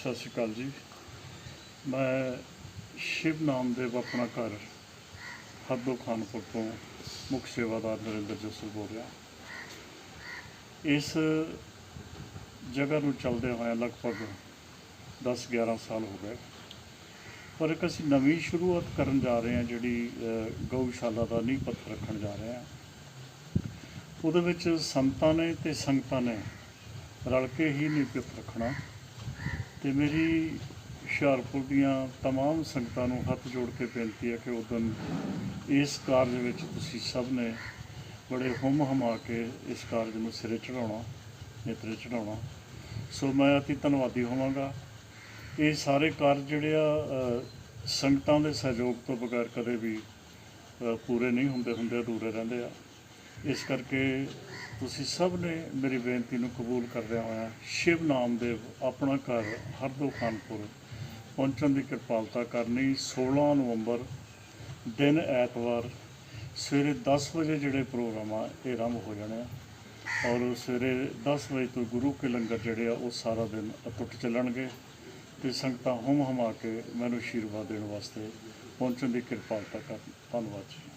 ਸਤਿ ਸ਼੍ਰੀ ਅਕਾਲ ਜੀ। ਮੈਂ ਸ਼ਿਵ ਨਾਮ ਨਾਮਦੇਵ ਆਪਣਾ ਘਰ ਹੱਦੋ ਖਾਨਪੁਰ ਤੋਂ ਮੁੱਖ ਸੇਵਾਦਾਰ ਨਰਿੰਦਰ ਜਸਲ ਬੋਲ ਰਿਹਾ। ਇਸ ਜਗ੍ਹਾ ਨੂੰ ਚੱਲਦੇ ਹੋਇਆ ਲਗਭਗ 10-11 ਸਾਲ ਹੋ ਗਏ। ਪਰ ਇੱਕ ਅਸੀਂ ਨਵੀਂ ਸ਼ੁਰੂਆਤ ਕਰਨ ਜਾ ਰਹੇ ਹਾਂ, ਜਿਹੜੀ ਗਊਸ਼ਾਲਾ ਦਾ ਨੀਂਹ ਪੱਥਰ ਰੱਖਣ ਜਾ ਰਹੇ ਹਾਂ। ਉਹਦੇ ਵਿੱਚ ਸੰਤਾਂ ਨੇ ਤੇ ਸੰਗਤਾਂ ਨੇ ਰਲ ਕੇ ਹੀ ਨੀਂਹ ਪੱਥਰ ਰੱਖਣਾ। ਤੇ ਮੇਰੀ ਹੁਸ਼ਿਆਰਪੁਰ ਦੀਆਂ तमाम ਸੰਗਤਾਂ ਨੂੰ ਹੱਥ ਜੋੜ ਕੇ ਬੇਨਤੀ ਹੈ ਕਿ ਉਦੋਂ ਇਸ ਕਾਰਜ ਵਿੱਚ ਤੁਸੀਂ ਸਭ ਨੇ ਬੜੇ ਹੁਮ ਹਮਾ ਕੇ ਇਸ ਕਾਰਜ ਨੂੰ ਸਿਰੇ ਚੜਾਉਣਾ ਨੇਤਰੇ ਚੜਾਉਣਾ ਸੋ ਮੈਂ ਅਤੀ ਧੰਨਵਾਦੀ ਹੋਵਾਂਗਾ ਇਹ ਸਾਰੇ ਕਾਰਜ ਜਿਹੜੇ ਆ ਅ, ਸੰਗਤਾਂ ਦੇ ਸਹਿਯੋਗ ਤੋਂ ਬਗੈਰ ਕਦੇ ਵੀ ਅ, ਪੂਰੇ ਨਹੀਂ ਹੁੰਦੇ ਹੁੰਦੇ ਅਧੂਰੇ ਰਹਿੰਦੇ ਆ ਇਸ ਕਰਕੇ ਤੁਸੀਂ ਸਭ ਨੇ ਮੇਰੀ ਬੇਨਤੀ ਨੂੰ ਕਬੂਲ ਕਰਦਿਆਂ ਹੋਇਆ ਸ਼ਿਵ ਨਾਮਦੇਵ ਆਪਣਾ ਘਰ ਹਰਦੋ ਖਾਨਪੁਰ ਪਹੁੰਚਣ ਦੀ ਕਿਰਪਾਲਤਾ ਕਰਨੀ 16 ਨਵੰਬਰ ਦਿਨ ਐਤਵਾਰ ਸਵੇਰੇ 10 ਵਜੇ ਜਿਹੜੇ ਪ੍ਰੋਗਰਾਮ ਆ, ਇਹ ਆਰੰਭ ਹੋ ਜਾਣੇ ਆ। ਔਰ ਸਵੇਰੇ 10 ਵਜੇ ਤੋਂ ਗੁਰੂ ਕੇ ਲੰਗਰ ਜਿਹੜੇ ਆ, ਉਹ ਸਾਰਾ ਦਿਨ ਅਟੁੱਟ ਚੱਲਣਗੇ ਤੇ ਸੰਗਤਾਂ ਹੁਮ ਹਮਾ ਕੇ ਮੈਨੂੰ ਆਸ਼ੀਰਵਾਦ ਦੇਣ ਵਾਸਤੇ ਪਹੁੰਚਣ ਦੀ ਕਿਰਪਾਲਤਾ ਕਰਨ। ਧੰਨਵਾਦ ਜੀ।